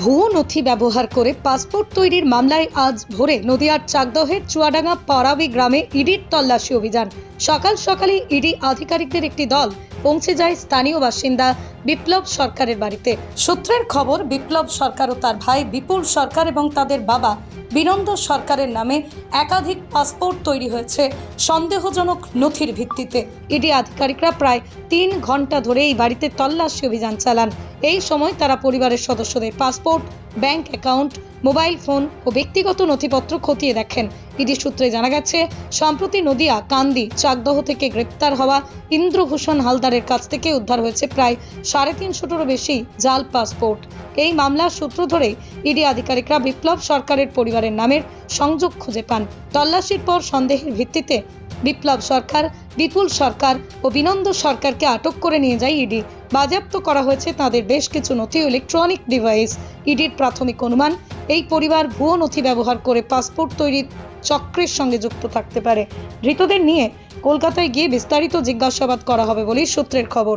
ভুয়ো নথি ব্যবহার করে পাসপোর্ট তৈরির মামলায় আজ ভোরে নদিয়ার চাকদহের চুয়াডাঙ্গা পারাবি গ্রামে ইডির তল্লাশি অভিযান। সকাল সকালে ইডি আধিকারিকদের একটি দল পৌঁছে যায় স্থানীয় বাসিন্দা বিপ্লব সরকারের বাড়িতে। সূত্রের খবর, বিপ্লব সরকার ও তার ভাই বিপুল সরকার এবং তাদের বাবা বিনন্দ সরকারের নামে একাধিক পাসপোর্ট তৈরি হয়েছে সন্দেহজনক নথির ভিত্তিতে। ইডি আধিকারিকরা প্রায় তিন ঘণ্টা ধরে এই বাড়িতে তল্লাশি অভিযান চালান। এই সময় তারা পরিবারের সদস্যদের passport, bank account, mobile phone ও ব্যক্তিগত নথিপত্র খতিয়ে দেখেন। ইডি সূত্রে জানা গেছে, সম্প্রতি নদিয়া, কান্দি, চাকদহ থেকে গ্রেপ্তার হওয়া ইন্দ্রভূষণ হালদারের কাছ থেকে উদ্ধার হয়েছে প্রায় সাড়ে তিনশোটিরও বেশি জাল পাসপোর্ট। এই মামলার সূত্র ধরে ইডি আধিকারিকরা বিপ্লব সরকারের পরিবারের নামের সংযোগ খুঁজে পান। তল্লাশির পর সন্দেহের ভিত্তিতে বিপ্লব সরকার, বিপুল সরকার ও বিনন্দ সরকারকে আটক করে নিয়ে যায় ইডি। বাজেয়াপ্ত করা হয়েছে তাদের বেশ কিছু নথি ইলেকট্রনিক ডিভাইস। ইডির প্রাথমিক অনুমান, এই পরিবার ভুয়ো নথি ব্যবহার করে পাসপোর্ট তৈরির চক্রের সঙ্গে যুক্ত থাকতে পারে। ধৃতদের নিয়ে কলকাতায় গিয়ে বিস্তারিত জিজ্ঞাসাবাদ করা হবে বলেই সূত্রের খবর।